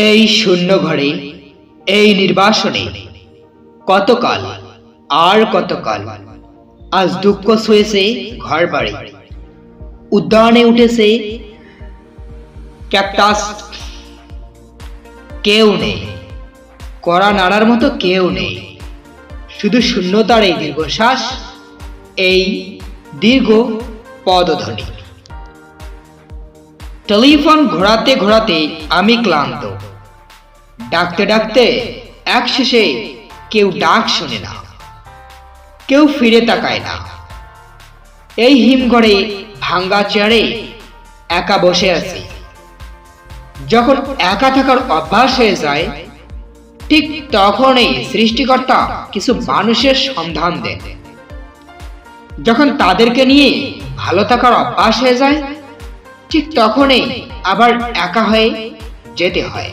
এই শূন্য ঘরে, এই নির্বাসনে। কতকাল, আর কতকাল? আজ দুঃখ শুয়েছে ঘর বাড়ি। উদ্যানে উঠেছে ক্যাকটাস। কেউ নেই। কড়া নাড়ার মতো কেউ নেই। শুধু শূন্যতার এই দীর্ঘশ্বাস, এই দীর্ঘ পদধ্বনি। টেলিফোন ঘোরাতে ঘোরাতে আমি ক্লান্ত। ডাকতে ডাকতে এক শেষে কেউ ডাক শোনে না। কেউ ফিরে তাকায় না। এই হিমঘরে ভাঙ্গা চেয়ারে একা বসে আছি। যখন একা থাকার অভ্যাস হয়ে যায়, ঠিক তখনই সৃষ্টিকর্তা কিছু মানুষের সন্ধান দেন। যখন তাদেরকে নিয়ে ভালো থাকার অভ্যাস হয়ে যায়, ঠিক তখনই আবার একা হয়ে যেতে হয়।